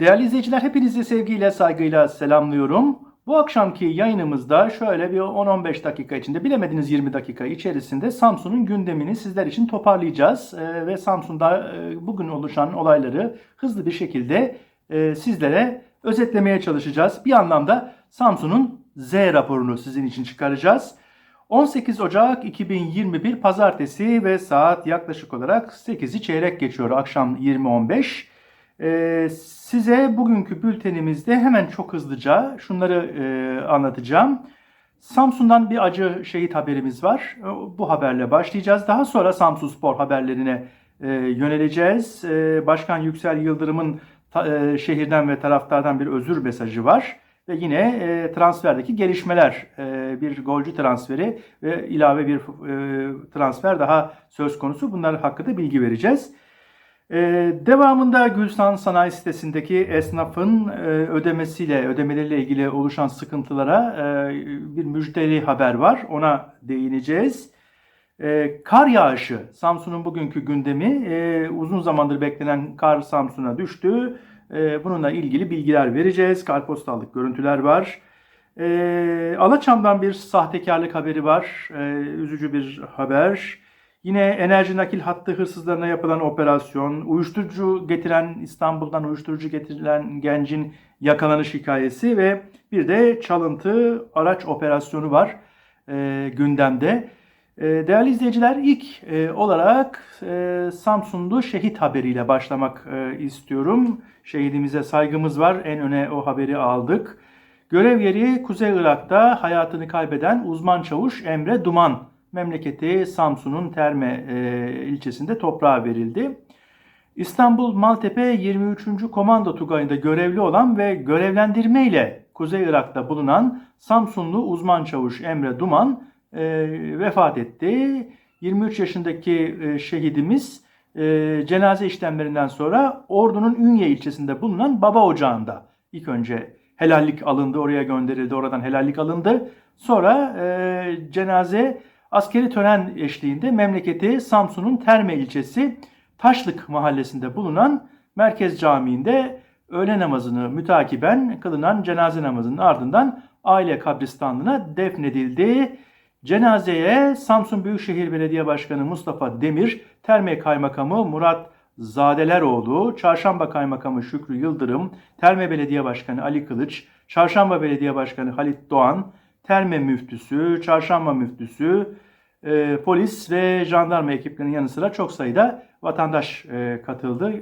Değerli izleyiciler hepinizi sevgiyle saygıyla selamlıyorum. Bu akşamki yayınımızda şöyle bir 10-15 dakika içinde bilemediniz 20 dakika içerisinde Samsun'un gündemini sizler için toparlayacağız. Ee, ve Samsun'da e, bugün oluşan olayları hızlı bir şekilde e, sizlere özetlemeye çalışacağız. Bir anlamda Samsun'un Z raporunu sizin için çıkaracağız. 18 Ocak 2021 Pazartesi ve saat yaklaşık olarak 8'i çeyrek geçiyor akşam 20.15. Ee, size bugünkü bültenimizde hemen çok hızlıca şunları e, anlatacağım. Samsun'dan bir acı şehit haberimiz var. E, Bu haberle başlayacağız. Daha sonra Samsun Spor haberlerine e, yöneleceğiz. E, Başkan Yüksel Yıldırım'ın ta- e, şehirden ve taraftardan bir özür mesajı var. Ve yine e, transferdeki gelişmeler, e, bir golcü transferi ve ilave bir e, transfer daha söz konusu. Bunlar hakkında bilgi vereceğiz. Ee, devamında Gülsan Sanayi sitesindeki esnafın e, ödemesiyle, ödemeleriyle ilgili oluşan sıkıntılara e, bir müjdeli haber var. Ona değineceğiz. E, kar yağışı, Samsun'un bugünkü gündemi. E, uzun zamandır beklenen kar Samsun'a düştü. E, bununla ilgili bilgiler vereceğiz. Kartpostallık görüntüler var. E, Alaçam'dan bir sahtekarlık haberi var. E, üzücü bir haber. Yine enerji nakil hattı hırsızlarına yapılan operasyon, uyuşturucu getiren İstanbul'dan uyuşturucu getirilen gencin yakalanış hikayesi ve bir de çalıntı araç operasyonu var e, gündemde. E, değerli izleyiciler ilk e, olarak e, Samsunlu şehit haberiyle başlamak e, istiyorum. Şehidimize saygımız var. En öne o haberi aldık. Görev yeri Kuzey Irak'ta hayatını kaybeden uzman çavuş Emre Duman memleketi Samsun'un Terme e, ilçesinde toprağa verildi. İstanbul Maltepe 23. Komando Tugayı'nda görevli olan ve görevlendirme ile Kuzey Irak'ta bulunan Samsunlu uzman çavuş Emre Duman e, vefat etti. 23 yaşındaki e, şehidimiz e, cenaze işlemlerinden sonra Ordu'nun Ünye ilçesinde bulunan Baba Ocağı'nda ilk önce helallik alındı, oraya gönderildi, oradan helallik alındı. Sonra e, cenaze askeri tören eşliğinde memleketi Samsun'un Terme ilçesi Taşlık mahallesinde bulunan Merkez Camii'nde öğle namazını mütakiben kılınan cenaze namazının ardından aile kabristanlığına defnedildi. Cenazeye Samsun Büyükşehir Belediye Başkanı Mustafa Demir, Terme Kaymakamı Murat Zadeleroğlu, Çarşamba Kaymakamı Şükrü Yıldırım, Terme Belediye Başkanı Ali Kılıç, Çarşamba Belediye Başkanı Halit Doğan, Terme Müftüsü, Çarşamba Müftüsü, e, polis ve jandarma ekiplerinin yanı sıra çok sayıda vatandaş e, katıldı.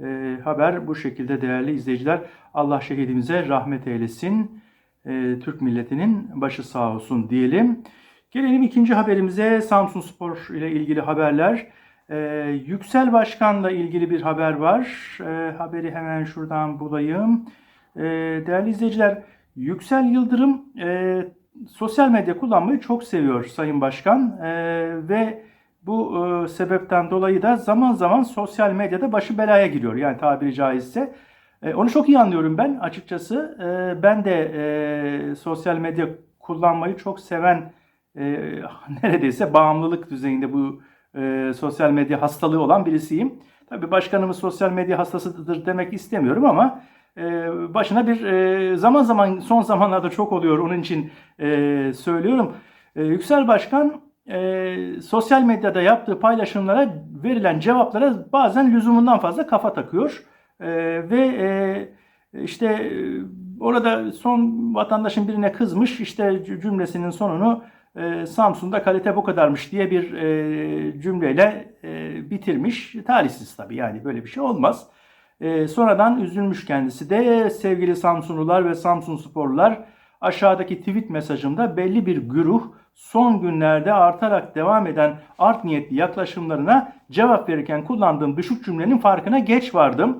E, haber bu şekilde değerli izleyiciler. Allah şehidimize rahmet eylesin. E, Türk milletinin başı sağ olsun diyelim. Gelelim ikinci haberimize Samsun Spor ile ilgili haberler. E, Yüksel Başkan'la ilgili bir haber var. E, haberi hemen şuradan bulayım. E, değerli izleyiciler, Yüksel Yıldırım e, sosyal medya kullanmayı çok seviyor Sayın Başkan E, ve bu e, sebepten dolayı da zaman zaman sosyal medyada başı belaya giriyor yani tabiri caizse. E, onu çok iyi anlıyorum ben açıkçası. E, ben de e, sosyal medya kullanmayı çok seven e, neredeyse bağımlılık düzeyinde bu e, sosyal medya hastalığı olan birisiyim. Tabii başkanımız sosyal medya hastasıdır demek istemiyorum ama başına bir e, zaman zaman son zamanlarda çok oluyor onun için e, söylüyorum. E, Yüksel Başkan e, sosyal medyada yaptığı paylaşımlara verilen cevaplara bazen lüzumundan fazla kafa takıyor. E, ve e, işte e, orada son vatandaşın birine kızmış işte cümlesinin sonunu e, Samsun'da kalite bu kadarmış diye bir e, cümleyle e, bitirmiş. Talihsiz tabii yani böyle bir şey olmaz. E, sonradan üzülmüş kendisi de sevgili Samsunlular ve Samsun sporlular aşağıdaki tweet mesajımda belli bir güruh son günlerde artarak devam eden art niyetli yaklaşımlarına cevap verirken kullandığım düşük cümlenin farkına geç vardım.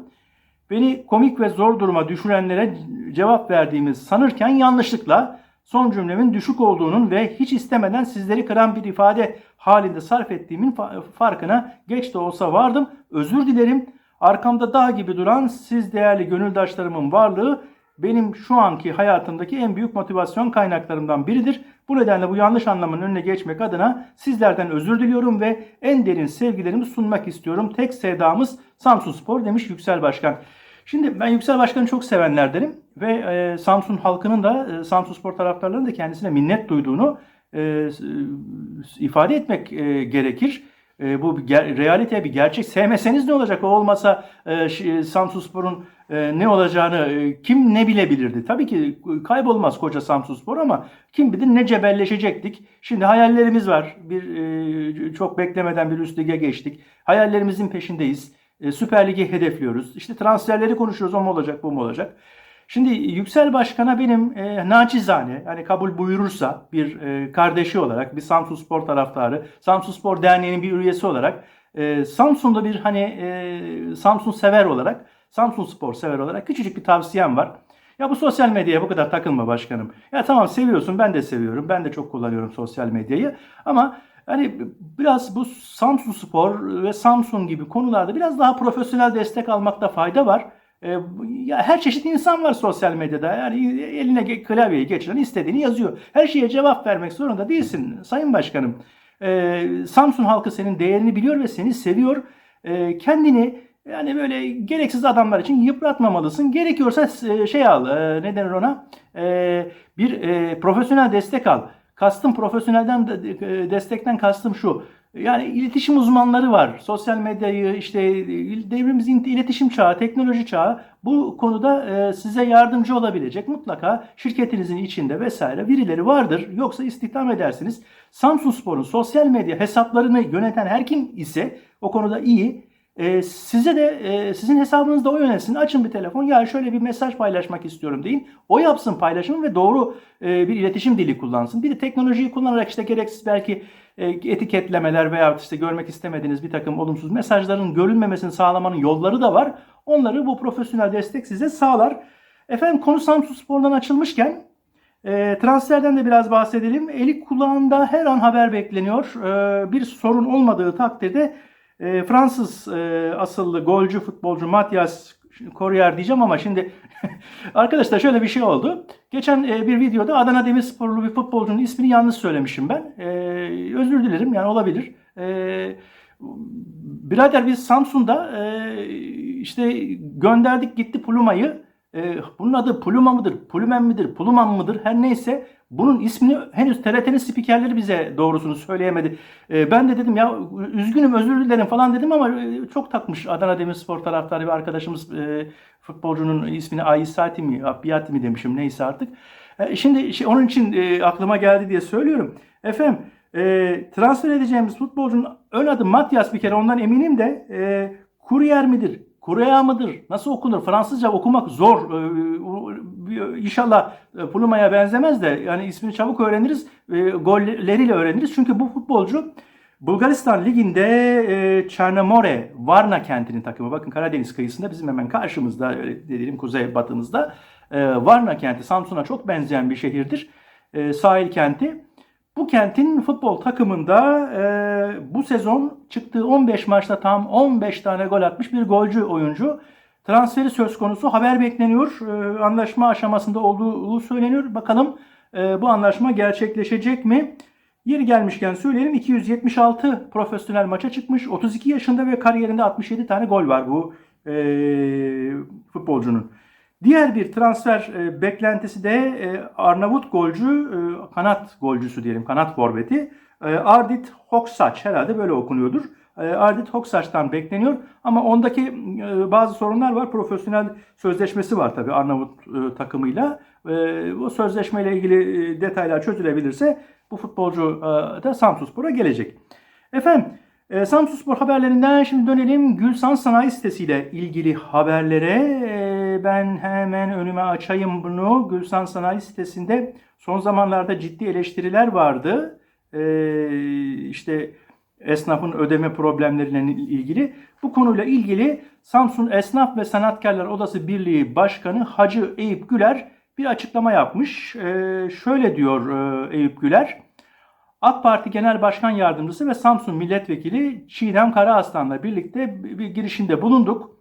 Beni komik ve zor duruma düşürenlere cevap verdiğimi sanırken yanlışlıkla son cümlemin düşük olduğunun ve hiç istemeden sizleri kıran bir ifade halinde sarf ettiğimin fa- farkına geç de olsa vardım. Özür dilerim. Arkamda dağ gibi duran siz değerli gönüldaşlarımın varlığı benim şu anki hayatımdaki en büyük motivasyon kaynaklarımdan biridir. Bu nedenle bu yanlış anlamın önüne geçmek adına sizlerden özür diliyorum ve en derin sevgilerimi sunmak istiyorum. Tek sevdamız Samsun Spor demiş Yüksel Başkan. Şimdi ben Yüksel Başkan'ı çok sevenlerdenim ve e, Samsun halkının da e, Samsun Spor taraftarlarının da kendisine minnet duyduğunu e, e, ifade etmek e, gerekir. E, bu ger- realite bir gerçek. Sevmeseniz ne olacak? O olmasa e, ş- Samsun Spor'un e, ne olacağını e, kim ne bilebilirdi? Tabii ki kaybolmaz koca Samsun Spor ama kim bilir ne cebelleşecektik. Şimdi hayallerimiz var. Bir e, çok beklemeden bir üst lige geçtik. Hayallerimizin peşindeyiz. E, Süper Lig'i hedefliyoruz. İşte transferleri konuşuyoruz. O mu olacak, bu mu olacak? Şimdi Yüksel Başkan'a benim e, naçizane yani kabul buyurursa bir e, kardeşi olarak bir Samsun Spor taraftarı, Samsun Spor Derneği'nin bir üyesi olarak e, Samsun'da bir hani e, Samsun sever olarak, Samsun Spor sever olarak küçücük bir tavsiyem var. Ya bu sosyal medyaya bu kadar takılma başkanım. Ya tamam seviyorsun ben de seviyorum. Ben de çok kullanıyorum sosyal medyayı. Ama hani biraz bu Samsun Spor ve Samsun gibi konularda biraz daha profesyonel destek almakta fayda var. E, ya her çeşit insan var sosyal medyada. Yani eline klavyeyi geçiren istediğini yazıyor. Her şeye cevap vermek zorunda değilsin Sayın Başkanım. E, Samsun halkı senin değerini biliyor ve seni seviyor. E, kendini yani böyle gereksiz adamlar için yıpratmamalısın. Gerekiyorsa e, şey al, e, ne denir ona? E, bir e, profesyonel destek al. Kastım profesyonelden de- e, destekten kastım şu. Yani iletişim uzmanları var. Sosyal medyayı işte devrimimizin iletişim çağı, teknoloji çağı bu konuda e, size yardımcı olabilecek mutlaka şirketinizin içinde vesaire birileri vardır. Yoksa istihdam edersiniz. Samsun Spor'un sosyal medya hesaplarını yöneten her kim ise o konuda iyi. E, size de e, sizin hesabınızda o yönetsin. Açın bir telefon. Ya şöyle bir mesaj paylaşmak istiyorum deyin. O yapsın paylaşımı ve doğru bir iletişim dili kullansın. Bir de teknolojiyi kullanarak işte gereksiz belki etiketlemeler veya işte görmek istemediğiniz bir takım olumsuz mesajların görülmemesini sağlamanın yolları da var. Onları bu profesyonel destek size sağlar. Efendim konu Samsun Spor'dan açılmışken e, transferden de biraz bahsedelim. Eli kulağında her an haber bekleniyor. E, bir sorun olmadığı takdirde e, Fransız e, asıllı golcü futbolcu Matias Corrier diyeceğim ama şimdi arkadaşlar şöyle bir şey oldu. Geçen e, bir videoda Adana Demirsporlu bir futbolcunun ismini yanlış söylemişim ben. E, özür dilerim yani olabilir. E, birader biz Samsun'da e, işte gönderdik gitti Pluma'yı. E, bunun adı Pluma mıdır, Plumen midir, Pluman mıdır her neyse bunun ismini henüz TRT'nin spikerleri bize doğrusunu söyleyemedi. E, ben de dedim ya üzgünüm özür dilerim falan dedim ama e, çok takmış Adana Demirspor taraftarı bir arkadaşımız e, futbolcunun ismini Aysati mi, Abiyati mi demişim neyse artık. E, şimdi şey, onun için e, aklıma geldi diye söylüyorum. Efendim e, transfer edeceğimiz futbolcunun ön adı Matias bir kere ondan eminim de e, Kuryer midir? Kureya mıdır? Nasıl okunur? Fransızca okumak zor. Ee, İnşallah Pluma'ya benzemez de yani ismini çabuk öğreniriz. E, golleriyle öğreniriz. Çünkü bu futbolcu Bulgaristan Ligi'nde e, Çernomore, Varna kentinin takımı. Bakın Karadeniz kıyısında bizim hemen karşımızda, öyle diyelim kuzey batımızda. E, Varna kenti Samsun'a çok benzeyen bir şehirdir. E, sahil kenti. Bu kentin futbol takımında e, bu sezon çıktığı 15 maçta tam 15 tane gol atmış bir golcü oyuncu. Transferi söz konusu haber bekleniyor. E, anlaşma aşamasında olduğu söyleniyor. Bakalım e, bu anlaşma gerçekleşecek mi? Yeri gelmişken söyleyelim 276 profesyonel maça çıkmış. 32 yaşında ve kariyerinde 67 tane gol var bu e, futbolcunun. Diğer bir transfer e, beklentisi de e, Arnavut golcü, e, kanat golcüsü diyelim, kanat forveti. E, Ardit Hoksaç herhalde böyle okunuyordur. E, Ardit Hoksaç'tan bekleniyor ama ondaki e, bazı sorunlar var. Profesyonel sözleşmesi var tabii Arnavut e, takımıyla. E, bu sözleşmeyle ilgili e, detaylar çözülebilirse bu futbolcu e, da Samsunspor'a gelecek. Efendim e, Samsunspor haberlerinden şimdi dönelim Gülsan Sanayi Sitesi ile ilgili haberlere. E, ben hemen önüme açayım bunu. Gülsan Sanayi Sitesi'nde son zamanlarda ciddi eleştiriler vardı. E, işte esnafın ödeme problemleriyle ilgili. Bu konuyla ilgili Samsun Esnaf ve Sanatkarlar Odası Birliği Başkanı Hacı Eyüp Güler bir açıklama yapmış. E, şöyle diyor e, Eyüp Güler. AK Parti Genel Başkan Yardımcısı ve Samsun Milletvekili Çiğdem Karaaslan'la birlikte bir girişimde bulunduk.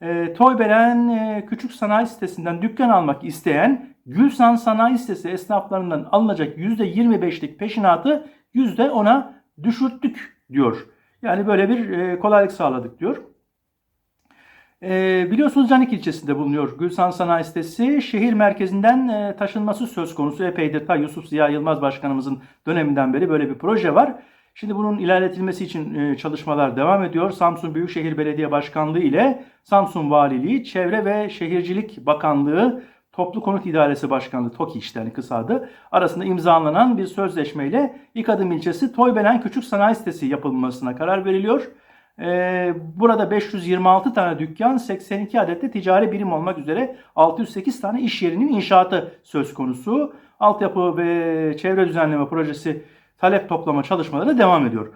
E, Toybelen e, Küçük Sanayi Sitesi'nden dükkan almak isteyen Gülsan Sanayi Sitesi esnaflarından alınacak %25'lik peşinatı %10'a düşürttük diyor. Yani böyle bir e, kolaylık sağladık diyor. Ee, biliyorsunuz Canik ilçesinde bulunuyor Gülsan Sanayi Sitesi. Şehir merkezinden e, taşınması söz konusu epeydir. Ta Yusuf Ziya Yılmaz Başkanımızın döneminden beri böyle bir proje var. Şimdi bunun ilerletilmesi için e, çalışmalar devam ediyor. Samsun Büyükşehir Belediye Başkanlığı ile Samsun Valiliği, Çevre ve Şehircilik Bakanlığı, Toplu Konut İdaresi Başkanlığı, TOKİ işte hani kısa adı, arasında imzalanan bir sözleşmeyle İkadım ilçesi Toybelen Küçük Sanayi Sitesi yapılmasına karar veriliyor. Ee, burada 526 tane dükkan, 82 adet de ticari birim olmak üzere 608 tane iş yerinin inşaatı söz konusu. Altyapı ve çevre düzenleme projesi talep toplama çalışmaları devam ediyor.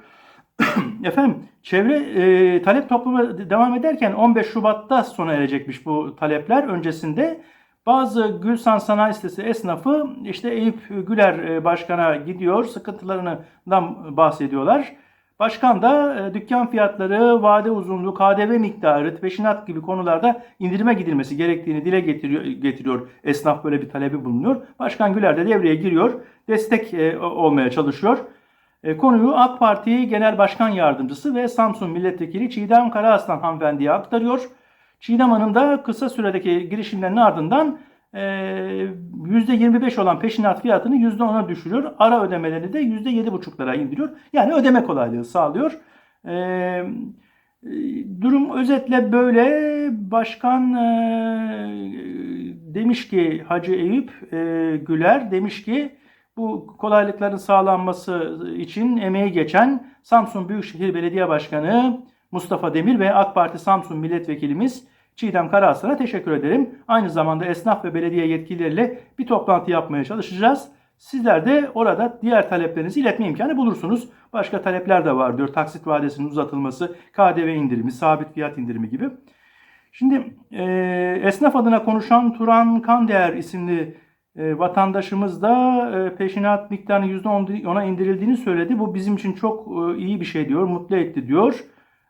Efendim çevre e, talep toplama devam ederken 15 Şubat'ta sona erecekmiş bu talepler. Öncesinde bazı Gülsan Sanayi Sitesi esnafı işte Eyüp Güler e, başkana gidiyor sıkıntılarından bahsediyorlar. Başkan da e, dükkan fiyatları, vade uzunluğu, KDV miktarı, peşinat gibi konularda indirime gidilmesi gerektiğini dile getiriyor, getiriyor. Esnaf böyle bir talebi bulunuyor. Başkan Güler de devreye giriyor. Destek e, olmaya çalışıyor. E, konuyu AK Parti Genel Başkan Yardımcısı ve Samsun Milletvekili Çiğdem Karaaslan hanımefendiye aktarıyor. Çiğdem Hanım da kısa süredeki girişimlerin ardından %25 olan peşinat fiyatını %10'a düşürüyor. Ara ödemelerini de %7,5'lara indiriyor. Yani ödeme kolaylığı sağlıyor. Ee, durum özetle böyle. Başkan e, demiş ki Hacı Eyüp e, Güler demiş ki bu kolaylıkların sağlanması için emeği geçen Samsun Büyükşehir Belediye Başkanı Mustafa Demir ve AK Parti Samsun Milletvekilimiz Çiğdem Karaaslan'a teşekkür ederim. Aynı zamanda esnaf ve belediye yetkilileriyle bir toplantı yapmaya çalışacağız. Sizler de orada diğer taleplerinizi iletme imkanı bulursunuz. Başka talepler de var diyor. Taksit vadesinin uzatılması, KDV indirimi, sabit fiyat indirimi gibi. Şimdi e, esnaf adına konuşan Turan Kandeer isimli e, vatandaşımız da e, peşinat miktarının %10'a indirildiğini söyledi. Bu bizim için çok e, iyi bir şey diyor, mutlu etti diyor.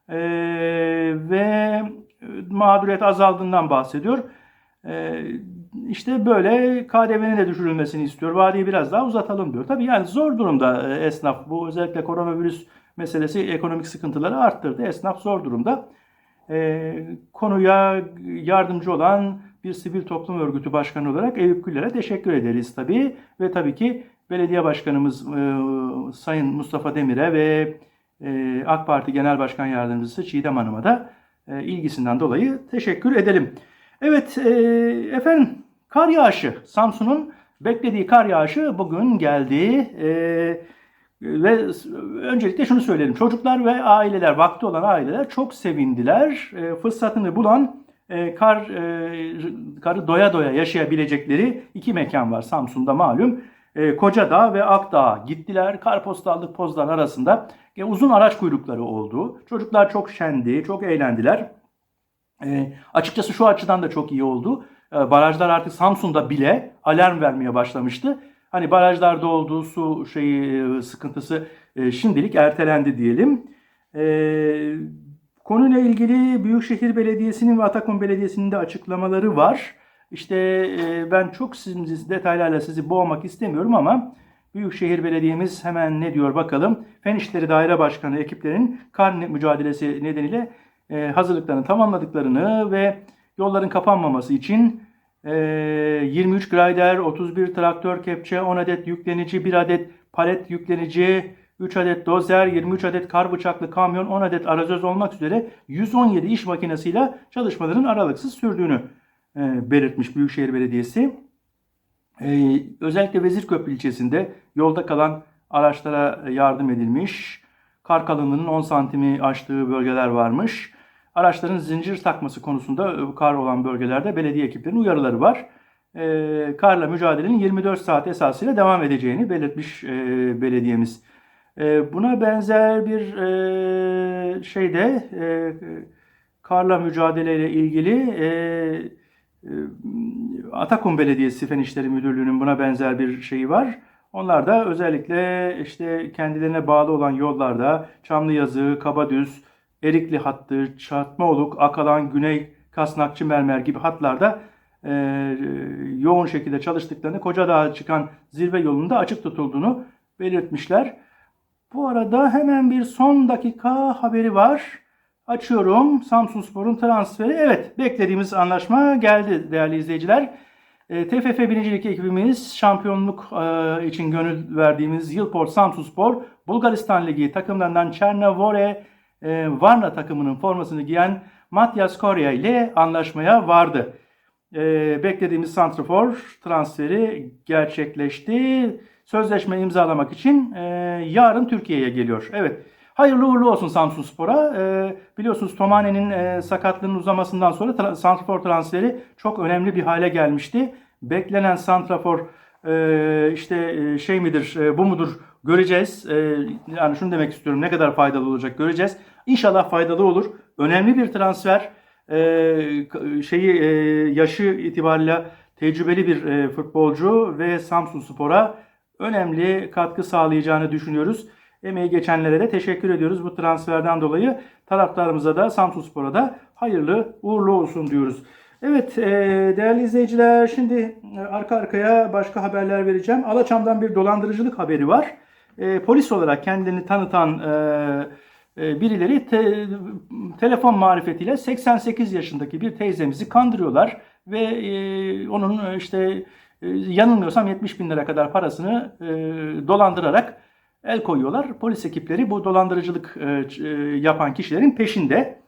E, ve mağduriyet azaldığından bahsediyor. Ee, işte böyle KDV'nin de düşürülmesini istiyor. Vadeyi biraz daha uzatalım diyor. Tabii yani zor durumda e, esnaf. Bu özellikle koronavirüs meselesi ekonomik sıkıntıları arttırdı. Esnaf zor durumda. Ee, konuya yardımcı olan bir sivil toplum örgütü başkanı olarak Eyüp Güller'e teşekkür ederiz tabii. Ve tabii ki belediye başkanımız e, Sayın Mustafa Demir'e ve e, AK Parti Genel Başkan Yardımcısı Çiğdem Hanım'a da e, ilgisinden dolayı teşekkür edelim. Evet e, efendim kar yağışı Samsun'un beklediği kar yağışı bugün geldi. E, ve öncelikle şunu söyleyelim. Çocuklar ve aileler, vakti olan aileler çok sevindiler. E, fırsatını bulan kar karı doya doya yaşayabilecekleri iki mekan var Samsun'da malum. E, Kocadağ ve Akdağ gittiler. Karpostallık pozlar arasında e, uzun araç kuyrukları oldu. Çocuklar çok şendi, çok eğlendiler. E, açıkçası şu açıdan da çok iyi oldu. E, barajlar artık Samsun'da bile alarm vermeye başlamıştı. Hani barajlarda olduğu su şeyi e, sıkıntısı e, şimdilik ertelendi diyelim. E, konuyla ilgili Büyükşehir Belediyesi'nin ve Atakum Belediyesi'nin de açıklamaları var. İşte e, ben çok sizin detaylarla sizi boğmak istemiyorum ama Büyükşehir Belediye'miz hemen ne diyor bakalım. Fen İşleri Daire Başkanı ekiplerinin kar mücadelesi nedeniyle e, hazırlıklarını tamamladıklarını ve yolların kapanmaması için e, 23 grader, 31 traktör kepçe, 10 adet yüklenici, 1 adet palet yüklenici, 3 adet dozer, 23 adet kar bıçaklı kamyon, 10 adet arazöz olmak üzere 117 iş makinesiyle çalışmaların aralıksız sürdüğünü belirtmiş Büyükşehir Belediyesi. E, özellikle Vezirköprü ilçesinde yolda kalan araçlara yardım edilmiş. Kar kalınlığının 10 santimi aştığı bölgeler varmış. Araçların zincir takması konusunda e, kar olan bölgelerde belediye ekiplerinin uyarıları var. E, karla mücadelenin 24 saat esasıyla devam edeceğini belirtmiş e, belediyemiz. E, buna benzer bir e, şeyde e, karla mücadeleyle ilgili e, Atakum Belediyesi Fen İşleri Müdürlüğü'nün buna benzer bir şeyi var. Onlar da özellikle işte kendilerine bağlı olan yollarda Çamlıyazı, Kabadüz, Erikli hattı, Çatmaoluk, Akalan, Güney, Kasnakçı Mermer gibi hatlarda e, yoğun şekilde çalıştıklarını, Kocadağ'a çıkan zirve yolunda açık tutulduğunu belirtmişler. Bu arada hemen bir son dakika haberi var. Açıyorum. Samsunspor'un transferi. Evet, beklediğimiz anlaşma geldi değerli izleyiciler. E, TFF 1. Lig ekibimiz şampiyonluk e, için gönül verdiğimiz Yılport Samsunspor Bulgaristan Ligi takımlarından Çernavore e, Varna takımının formasını giyen Matias Korya ile anlaşmaya vardı. E, beklediğimiz santrafor transferi gerçekleşti. Sözleşme imzalamak için e, yarın Türkiye'ye geliyor. Evet. Hayırlı uğurlu olsun Samsunspor'a. E, biliyorsunuz Tomane'nin e, sakatlığının uzamasından sonra tra- santrafor transferi çok önemli bir hale gelmişti. Beklenen santrafor e, işte e, şey midir, e, bu mudur göreceğiz. E, yani şunu demek istiyorum ne kadar faydalı olacak göreceğiz. İnşallah faydalı olur. Önemli bir transfer. E, şeyi e, yaşı itibariyle tecrübeli bir e, futbolcu ve Samsun Spor'a önemli katkı sağlayacağını düşünüyoruz. Emeği geçenlere de teşekkür ediyoruz bu transferden dolayı. Taraftarımıza da Samsunspor'a da hayırlı uğurlu olsun diyoruz. Evet e, değerli izleyiciler şimdi e, arka arkaya başka haberler vereceğim. Alaçam'dan bir dolandırıcılık haberi var. E, polis olarak kendini tanıtan birileri te- telefon marifetiyle 88 yaşındaki bir teyzemizi kandırıyorlar ve e, onun işte e, yanılmıyorsam 70 bin lira kadar parasını e, dolandırarak el koyuyorlar. Polis ekipleri bu dolandırıcılık e, e, yapan kişilerin peşinde.